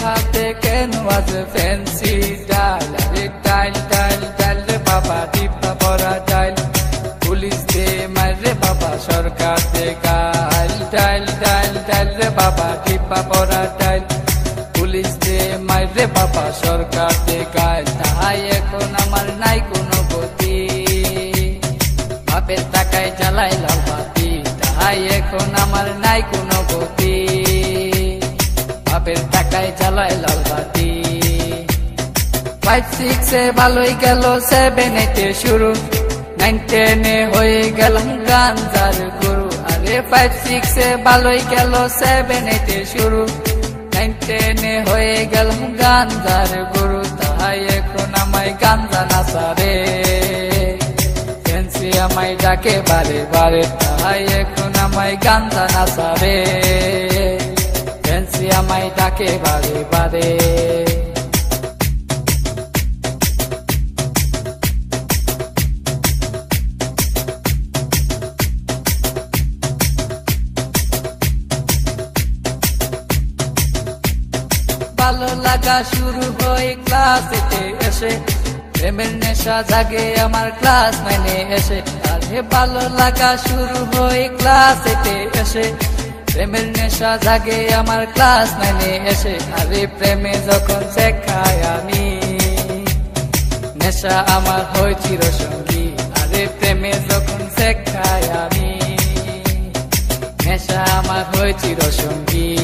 হাতে কেন আজ ফ্যান্সি ডাল? আরে ডাইল ডাইল ডাইল রে বাবা টিপা পরা ডাইল পুলিশ দে মারে বাবা, সরকার দে গাইল ডাইল ডাইল ডাইল রে বাবা টিপা পরা ডাইল পুলিশ দে মারে বাবা, সরকার দে গাইল তাহাই এখন আমার নাই কোনো গতি। বাপের টাকায় জ্বালাই লাল বাতি। তাহাই এখন আমার নাই কোনো গতি। বাপের জ্বালায় লাল বাতি। ফাইভ সিক্সে ভালোই গেল সেভেন এইটে শুরু। নাইন টেনে হয়ে গেলাম গাঞ্জার গুরু। আরে ফাইভ সিক্সে ভালোই গেল সেভেন এইটে শুরু। নাইন টেনে হয়ে গেলাম গাঞ্জার গুরু। তাই এখন আমায় গাঞ্জা নাচারে ফেন্সি আমায় ডাকে বারে বারে। তাই এখন আমায় গাঞ্জা নাচারে ফেন্সি আমায় ডাকে বারে বারে ভালো লাগা শুরু হয় ক্লাসেতে এসে। প্রেমের নেশা জাগে আমার ক্লাস নাইনে এসে। আরে ভালো লাগা শুরু হয় ক্লাসেতে এসে। প্রেমের নেশা জাগে আমার ক্লাস নাইনে এসে। আরে প্রেমে যখন শেখায় আমি, নেশা আমার হয় চিরসঙ্গী। আরে প্রেমে যখন শেখায় আমি, নেশা আমার হয় চিরসঙ্গী।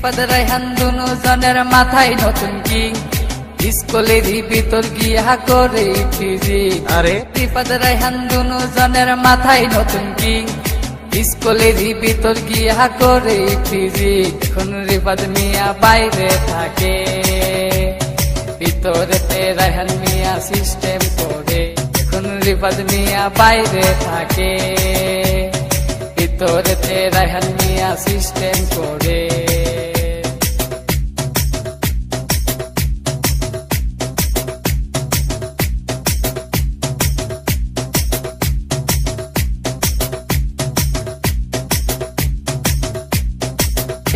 বিপদ রাইহান দুনু জনের মাথায় নতুন কিং। স্কুলেরই ভিতর গিয়া করে ফিজিক আরে? বিপদ রাইহান দুনু জনের মাথায় নতুন কিং। স্কুলেরই ভিতর গিয়া করে ফিজিক এখন রিপাদ মিয়া বাইরে থাকে। ভিতরেতে রাইহান মিয়া সিস্টেম করে। এখন রিপাদ মিয়া বাইরে থাকে। ভিতরেতে রাইহান মিয়া সিস্টেম করে।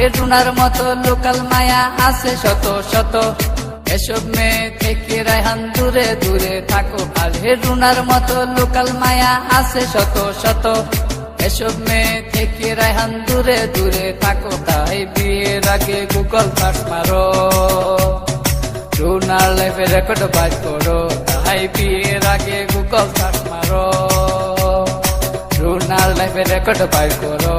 হেডুনার মতো লোকাল মায়া আছে শত শত। এসব মেয়ে থেকে রায়হান দূরে দূরে থাকো আর হেডুনার মতো লোকাল মায়া আছে শত শত। এসব মেয়ে থেকে রায়হান দূরে দূরে থাকো, তাই বিয়ের আগে গুগল সার্চ মারো। রুনার লাইফে রেকর্ড বাজ করো, তাই বিয়ের আগে গুগল সার্চ মারো। রুনার লাইফে রেকর্ড বাজ করো।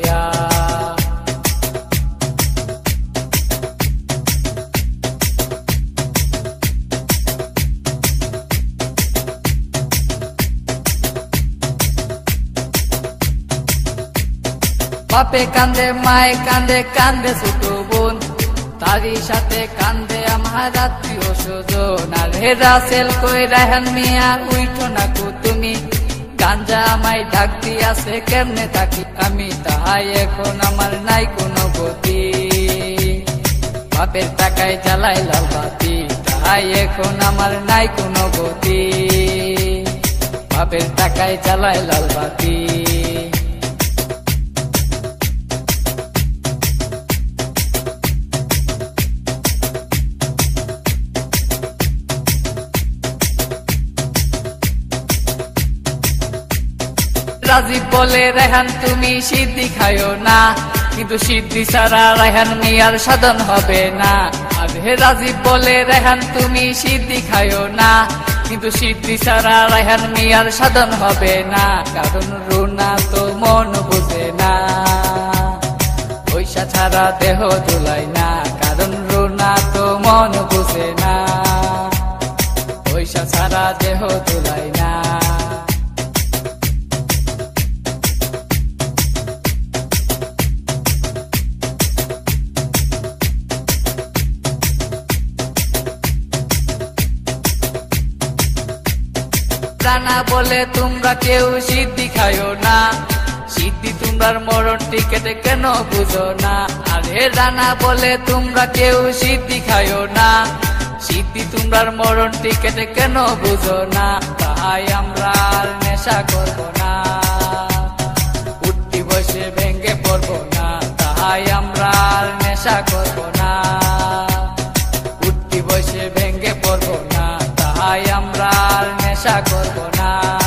বাপে কান্দে, মায়ে কান্দে কান্দে ছোট বোন। তারই সাথে কান্দে আমার আত্মীয় স্বজন আর হে রাসেল কই রাহান মিয়া, উইঠো না কো তুমি। গাঞ্জা আমায় ডাক দিয়াছে, কেমনে থাকি আমি? তাহাই এখন আমার নাই কোনো গতি। বাপের টাকায় জ্বালাই লাল বাতি। তাহাই এখন আমার নাই কোনো গতি। বাপের টাকায় জ্বালাই লাল বাতি। রাজীব বলে, রেহান, তুমি সিদ্ধি খায়ো না। কিন্তু সিদ্ধি ছাড়া রেহান মিয়ার সাধন হবে না। হে রাজীব বলে, রেহান, তুমি সিদ্ধি খায়ো না। কিন্তু সিদ্ধি ছাড়া রেহান মিয়ার সাধন হবে না। কারণ রুনা তো মন বুঝে না। পয়সা ছাড়া দেহ দুলাই না। কারণ রুনা তো মন বুঝে না। পয়সা ছাড়া দেহ দুলাই না। বলে তোমরা কেউ সিদ্ধি খায়ও না। সিদ্ধি তোমরার মরণ টিকেটে কেন বুঝো না। আরে রানা বলে তোমরা কেউ সিদ্ধি খায়ও না। সিদ্ধি তোমরার মরণ টিকেটে কেন বুঝো না। তাই আমরা আর নেশা করব না। উঠতি বসে ভেঙ্গে পড়ব না। তাই আমরা আর নেশা করব না। আশা করব না।